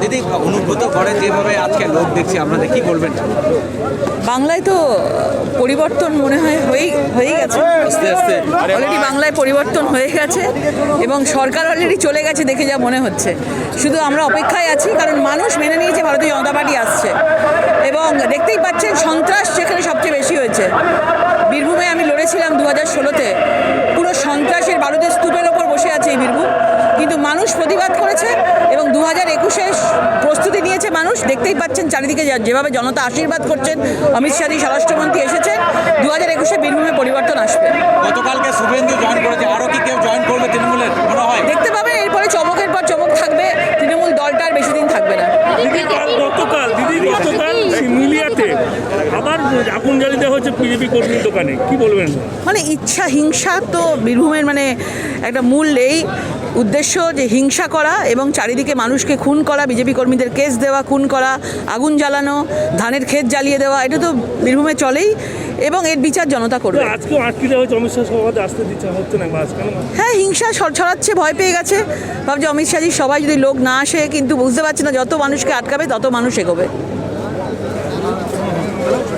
দিদি অনুভূত করে যেভাবে আজকে লোক দেখছি আপনাদের কি বলবেন? বাংলায় তো পরিবর্তন মনে হয় হয়েই হয়েই গেছে। আস্তে আস্তে। অলরেডি বাংলায় পরিবর্তন হয়ে গেছে এবং সরকার অলরেডি চলে গেছে দেখে যা মনে হচ্ছে। শুধু আমরা অপেক্ষায় আছি কারণ মানুষ মেনে নিয়েছে ভারতীয় জনতা পার্টি আসছে। এবং দেখতেই পাচ্ছেন সন্ত্রাস সেখানে সবচেয়ে বেশি হয়েছে। বীরভূমে আমি লড়েছিলাম দু হাজার ষোলোতে। পুরো সন্ত্রাসের বারুদের স্তূপের ওপর বসে আছে এই বীরভূম কিন্তু মানুষ প্রতিবাদ করেছে এবং দু হাজার একুশে প্রস্তুতি নিয়েছে মানুষ। দেখতেই পাচ্ছেন চারিদিকে যা- যেভাবে জনতা আশীর্বাদ করছেন। অমিত শাহী স্বরাষ্ট্রমন্ত্রী এসেছেন। দু হাজার একুশে বীরভূমে পরিবর্তন আসবে। গতকালকে শুভেন্দু জয়েন করেছে। আরও কি কেউ জয়েন করবে তৃণমূলের? মনে হয়। দেখতে পাবেন এরপরে চমকের পর চমক থাকবে। তৃণমূল দলটা আর বেশি দিন থাকবে না। গতকাল দিদি গতকাল সিমিলিয়াতে আবার আগুন জ্বালিয়ে দেওয়া হচ্ছে বিজেপি কর্মীর দোকানে। কি বলবেন? মানে ইচ্ছা হিংসা তো বীরভূমের মানে একটা মূল এই উদ্দেশ্য যে হিংসা করা এবং চারিদিকে মানুষকে খুন করা বিজেপি কর্মীদের কেস দেওয়া খুন করা আগুন জ্বালানো ধানের ক্ষেত জ্বালিয়ে দেওয়া এটা তো বীরভূমে চলেই এবং এর বিচার জনতা করবে। হ্যাঁ হিংসা ছড়াচ্ছে ভয় পেয়ে গেছে। ভাবছে অমিত শাহজির সবাই যদি লোক না আসে কিন্তু বুঝতে পারছে না যত মানুষকে আটকাবে তত মানুষ এগোবে।